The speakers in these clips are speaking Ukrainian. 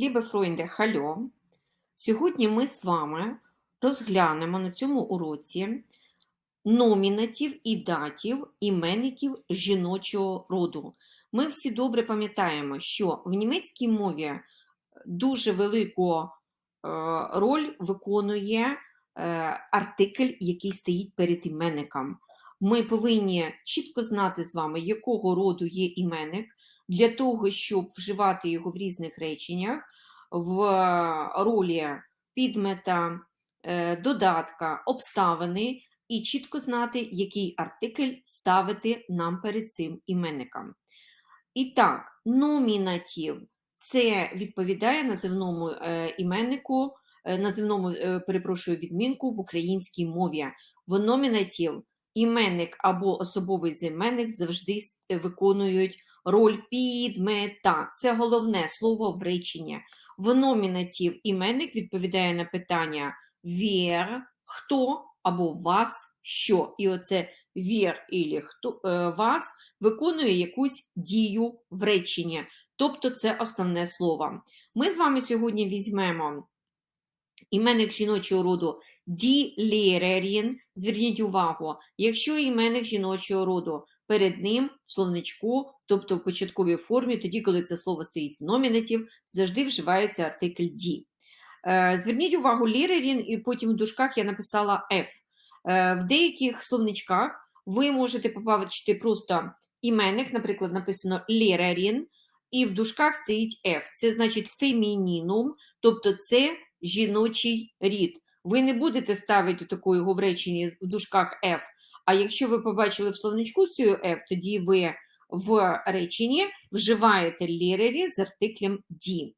Liebe Freunde, hallo! Сьогодні ми з вами розглянемо на цьому уроці номінатив і датів іменників жіночого роду. Ми всі добре пам'ятаємо, що в німецькій мові дуже велику е, роль виконує е, артикль, який стоїть перед іменником. Ми повинні чітко знати з вами, якого роду є іменник, для того, щоб вживати його в різних реченнях, в ролі підмета, е, додатка, обставини, і чітко знати, який артикль ставити нам перед цим іменником. І так, номінатив це відповідає називному е, іменнику, е, називному, е, перепрошую, відмінку в українській мові. В номінатив іменник або особовий займенник завжди е, виконують роль підмета. Це головне слово в реченні. В номінатив іменник відповідає на питання «wer», хто або вас, що. І оце «wer» і хто, е, вас виконує якусь дію в реченні. Тобто це основне слово. Ми з вами сьогодні візьмемо іменник жіночого роду Lehrerin. Зверніть увагу, якщо іменник жіночого роду перед ним в словничку, тобто в початковій формі, тоді, коли це слово стоїть в номінатив, завжди вживається артикль die. Е, Зверніть увагу, Lehrerin, і потім в дужках я написала F. Е, В деяких словничках ви можете побачити просто іменник, наприклад, написано Lehrerin, і в дужках стоїть F. Це значить фемінінум, тобто це жіночий рід. Ви не будете ставити таку його в реченні в дужках F, а якщо ви побачили в словничку цю F, тоді ви в реченні вживаєте лірері з артиклем D.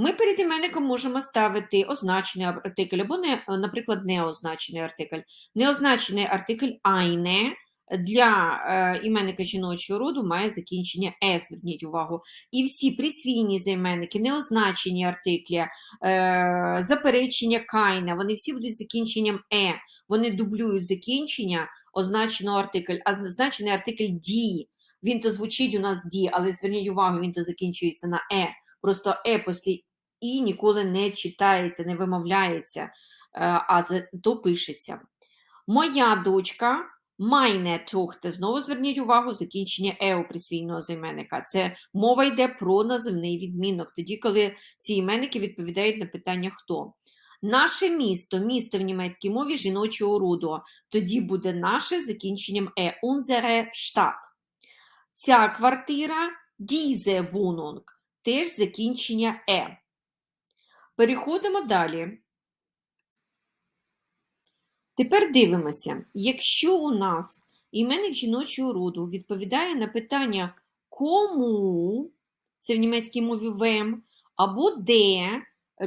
Ми перед іменником можемо ставити означений артикль або, не, наприклад, неозначений артикль. Неозначений артикль eine для е, іменника жіночого роду має закінчення «е», зверніть увагу. І всі присвійні займенники, неозначені артиклі, е, заперечення кайна, вони всі будуть закінченням «е». Вони дублюють закінчення означеного артикль, а означений артикль «ді». Він то звучить у нас «ді», але зверніть увагу, він то закінчується на «е». Просто «е» після «і» ніколи не читається, не вимовляється, е, а то пишеться. Моя дочка, meine Tochter, знову зверніть увагу, закінчення «е» у присвійного займенника. Це мова йде про називний відмінок, тоді, коли ці іменники відповідають на питання «хто?». Наше місто, місто в німецькій мові жіночого роду, тоді буде наше закінченням «е», unsere Stadt. Ця квартира, diese Wohnung, теж закінчення «е». Переходимо далі. Тепер дивимося, якщо у нас іменник жіночого роду відповідає на питання кому, це в німецькій мові вем, або де,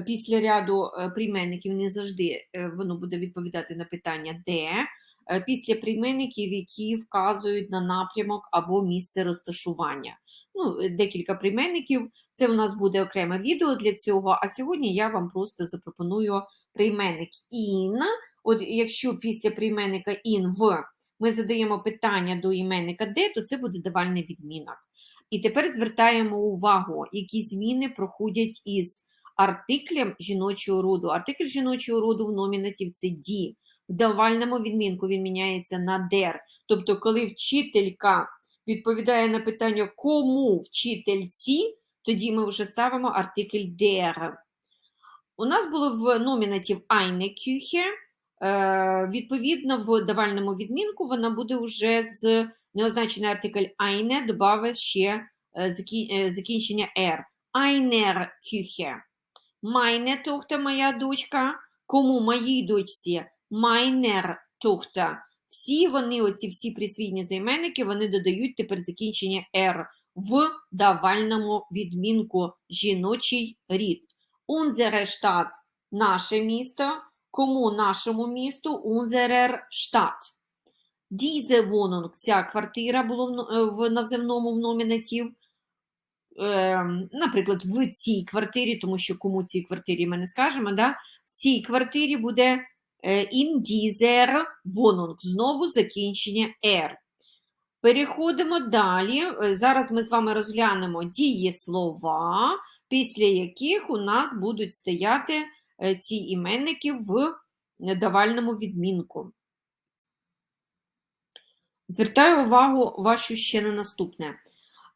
після ряду е, прийменників не завжди е, воно буде відповідати на питання де, е, після прийменників, які вказують на напрямок або місце розташування. Ну, декілька прийменників, це у нас буде окреме відео для цього, а сьогодні я вам просто запропоную прийменник «ін», От якщо після прийменника in в ми задаємо питання до іменника де, то це буде давальний відмінок. І тепер звертаємо увагу, які зміни проходять із артиклем жіночого роду. Артикль жіночого роду в номінатив це ді. В давальному відмінку він міняється на дер. Тобто, коли вчителька відповідає на питання кому вчительці, тоді ми вже ставимо артикль der. У нас було в номінатив eine Küche, Відповідно, в давальному відмінку вона буде вже з неозначений артикль eine, додав ще е, е, закінчення er. Einer Küche. Meine Tochter, моя дочка. Кому моїй дочці? Meiner Tochter. Всі вони, оці всі присвійні займенники, вони додають тепер закінчення er в давальному відмінку жіночий рід. Unsere Stadt – наше місто. Кому нашому місту unserer Stadt. Diese Wohnung, ця квартира но- е, в наземному в номінатив. Ем, наприклад, в цій квартирі, тому що кому цій квартирі ми не скажемо, да? в цій квартирі буде е, dieser Wohnung. Знову закінчення er. Переходимо далі. Е, Зараз ми з вами розглянемо дієслова. після яких у нас будуть стояти ці іменники в давальному відмінку. Звертаю увагу вашу ще на наступне.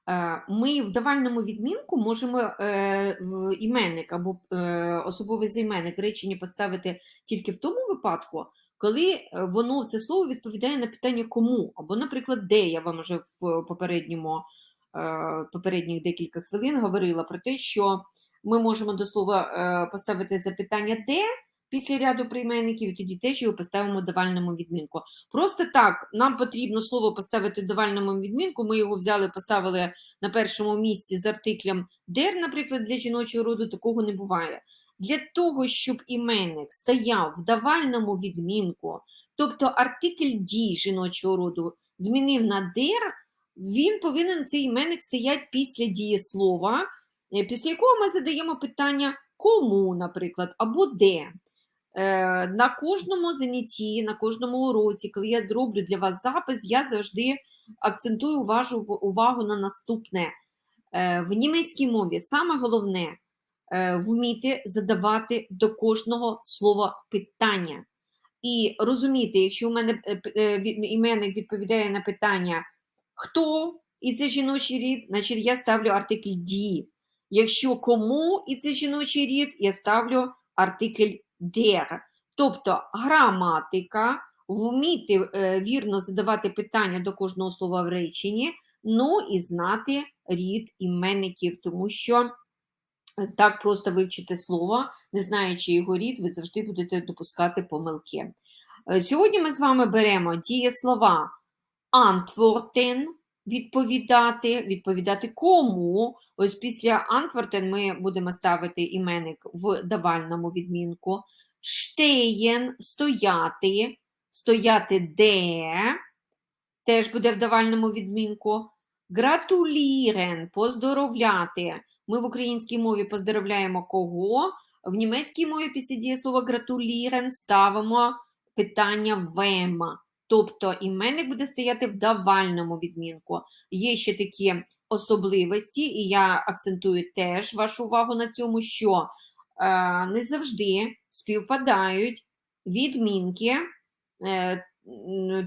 Е, Ми в давальному відмінку можемо е, в іменник або е, особовий займенник речення поставити тільки в тому випадку, коли е, воно це слово відповідає на питання кому, або, наприклад, де я вам вже в попередньому е, попередніх декілька хвилин говорила про те, що ми можемо до слова е, поставити запитання де після ряду прийменників, і тоді теж його поставимо давальному відмінку. Просто так, нам потрібно слово поставити давальному відмінку. Ми його взяли, поставили на першому місці з артиклем der, наприклад, для жіночого роду, такого не буває. Для того, щоб іменник стояв в давальному відмінку, тобто артикль дій жіночого роду змінив на der, він повинен цей іменник стояти після дієслова, після якого ми задаємо питання кому, наприклад, або де. Е, На кожному занятті, на кожному уроці, коли я роблю для вас запис, я завжди акцентую увагу, увагу на наступне. Е, В німецькій мові саме головне е, вміти задавати до кожного слова питання. І розуміти, якщо у мене е, е, іменник відповідає на питання хто і це жіночий рід, значить я ставлю артикль ді. Якщо кому і це жіночий рід, я ставлю артикль der. Тобто граматика, вміти е, вірно задавати питання до кожного слова в реченні, ну і знати рід іменників, тому що е, так просто вивчити слово, не знаючи його рід, ви завжди будете допускати помилки. Е, Сьогодні ми з вами беремо дієслова antworten, відповідати, відповідати кому. Ось після antworten ми будемо ставити іменник в давальному відмінку. Stehen – стояти, стояти де, теж буде в давальному відмінку. Гратулірен – поздоровляти. Ми в українській мові поздоровляємо кого? В німецькій мові після дієслова гратулірен ставимо питання вем. Тобто іменник буде стояти в давальному відмінку. Є ще такі особливості, і я акцентую теж вашу увагу на цьому, що е, не завжди співпадають відмінки е,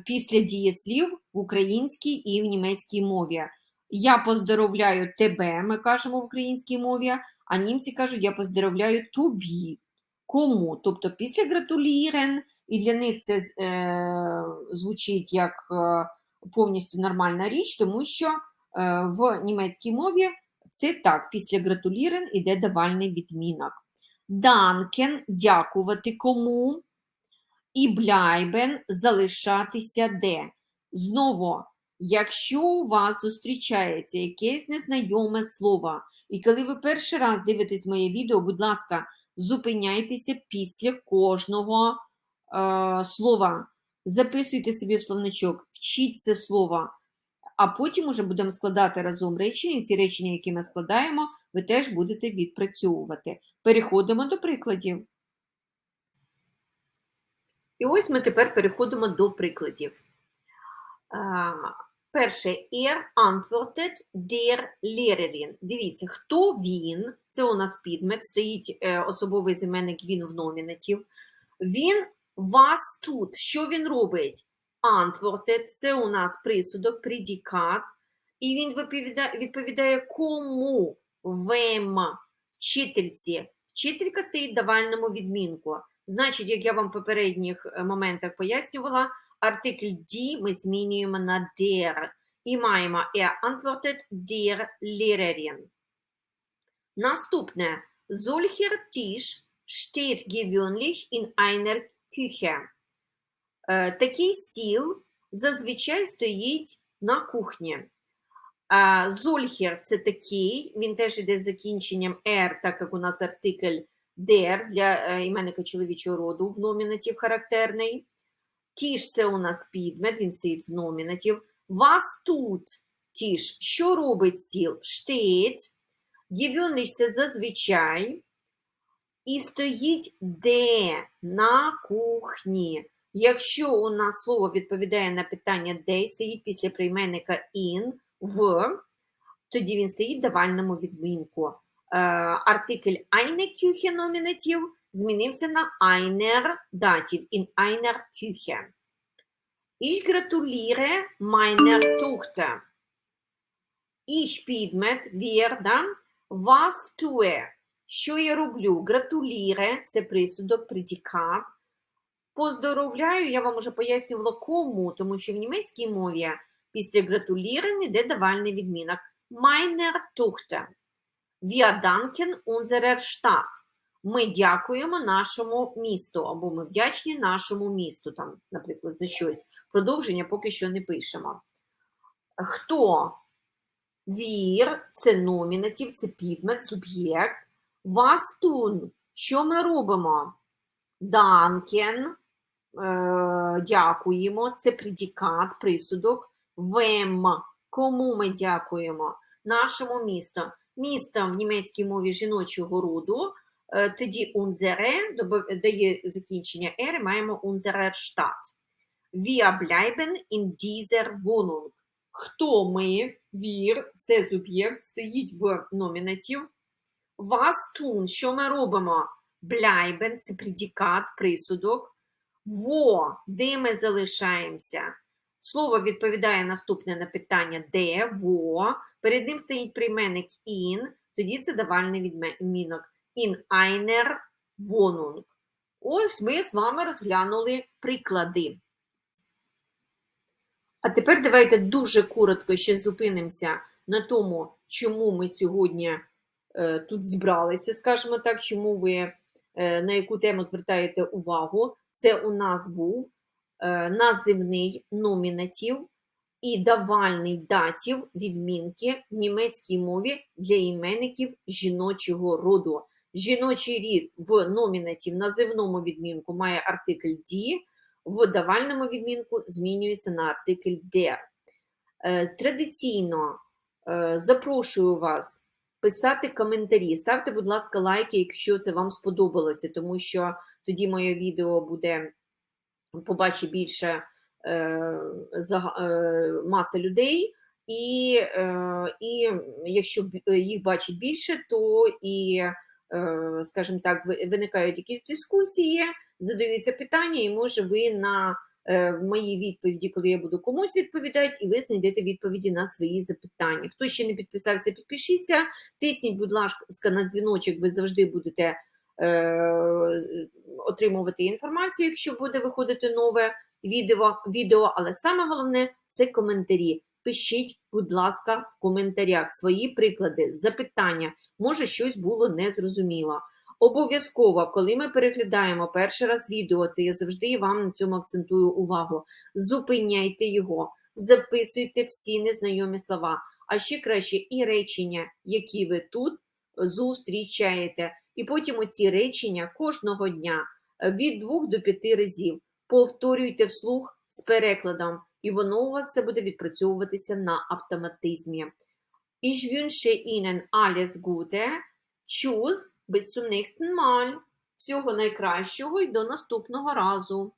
після дієслів в українській і в німецькій мові. Я поздоровляю тебе, ми кажемо в українській мові, а німці кажуть, я поздоровляю тобі. Кому? Тобто після гратулірен, і для них це е, звучить як е, повністю нормальна річ, тому що е, в німецькій мові це так, після гратулірен іде давальний відмінок. Данкен дякувати кому. І бляйбен залишатися де. Знову, якщо у вас зустрічається якесь незнайоме слово, і коли ви перший раз дивитесь моє відео, будь ласка, зупиняйтеся після кожного слова. Записуйте собі в словничок, вчіть це слово, а потім уже будемо складати разом речення, і ці речення, які ми складаємо, ви теж будете відпрацьовувати. Переходимо до прикладів. І ось ми тепер переходимо до прикладів. Перше, er antwortet der Lehrerin. Дивіться, хто він? Це у нас підмет, стоїть е, особовий зіменник він в номінатив. Він вас тут. Що він робить? Antwortet – це у нас присудок, предикат. І він відповідає, відповідає кому? Вем, вчительці. Вчителька стоїть в давальному відмінку. Значить, як я вам в попередніх е, моментах пояснювала, артикль die ми змінюємо на der. І маємо er antwortet der Lehrerin. Наступне. Solcher Tisch steht gewöhnlich in einer Küche. Е, Такий стіл зазвичай стоїть на кухні. Зольхер це такий, він теж іде з закінченням er, так як у нас артикль der для е, іменника чоловічого роду в номінатив характерний. Тіш це у нас підмет, він стоїть в номінатив. Вас тут тіш. Що робить стіл? Штить. Gewöhnlich – це зазвичай. І стоїть де? На кухні. Якщо у нас слово відповідає на питання де стоїть після прийменника in, в, тоді він стоїть в давальному відмінку. Е, артикль eine Küche номінатив змінився на einer датів in einer Küche. Ich gratuliere meiner Tochter. Ich підмет, вірда, was tue. Що я роблю? Гратуліре – це присудок, предикат. Поздоровляю, я вам уже пояснювала кому, тому що в німецькій мові після гратуліре йде давальний відмінок. Tochter. Wir danken unserer Stadt. Ми дякуємо нашому місту, або ми вдячні нашому місту, там, наприклад, за щось. Продовження поки що не пишемо. Хто? Вір це номінатив, це підмет, суб'єкт. Was tun? Що ми робимо? Danken, е, дякуємо, це предикат, присудок. Wem, кому ми дякуємо? Нашому місту. Місто в німецькій мові жіночого роду, е, тоді добав- дає закінчення «ер», маємо Stadt. Wir bleiben in dieser Wohnung. Хто ми? Вір, це суб'єкт, стоїть в номінатив. Was tun, що ми робимо? Bleiben – це предикат, присудок. Во, де ми залишаємося? Слово відповідає наступне на питання де, во. Перед ним стоїть прийменник in, тоді це давальний відмінок. In einer Wohnung. Ось ми з вами розглянули приклади. А тепер давайте дуже коротко ще зупинимося на тому, чому ми сьогодні тут зібралися, скажімо так, чому ви е, на яку тему звертаєте увагу. Це у нас був е, називний номінатив і давальний датів відмінки в німецькій мові для іменників жіночого роду. Жіночий рід в номінатив називному відмінку має артикль «die», в давальному відмінку змінюється на артикль der. Е, Традиційно е, запрошую вас писати коментарі. Ставте, будь ласка, лайки, якщо це вам сподобалося, тому що тоді моє відео буде побачить більше е, зага- е, маса людей, і, е, і якщо б- їх бачить більше, то і, е, скажімо так, ви- виникають якісь дискусії, задаються питання, і може ви на е, в моїй відповіді, коли я буду комусь відповідати, і ви знайдете відповіді на свої запитання. Хто ще не підписався, підпишіться. Тисніть, будь ласка, на дзвіночок, ви завжди будете е, отримувати інформацію, якщо буде виходити нове відео, відео. Але саме головне це коментарі. Пишіть, будь ласка, в коментарях свої приклади, запитання. Може, щось було незрозуміло. Обов'язково, коли ми переглядаємо перший раз відео, це я завжди вам на цьому акцентую увагу. Зупиняйте його, записуйте всі незнайомі слова, а ще краще і речення, які ви тут зустрічаєте. І потім оці речення кожного дня е, від двох до п'яти разів повторюйте вслух з перекладом, і воно у вас все буде відпрацьовуватися на автоматизмі. Ich wünsche Ihnen alles Gute. Tschüss, bis сумних nächsten Всього найкращого і до наступного разу.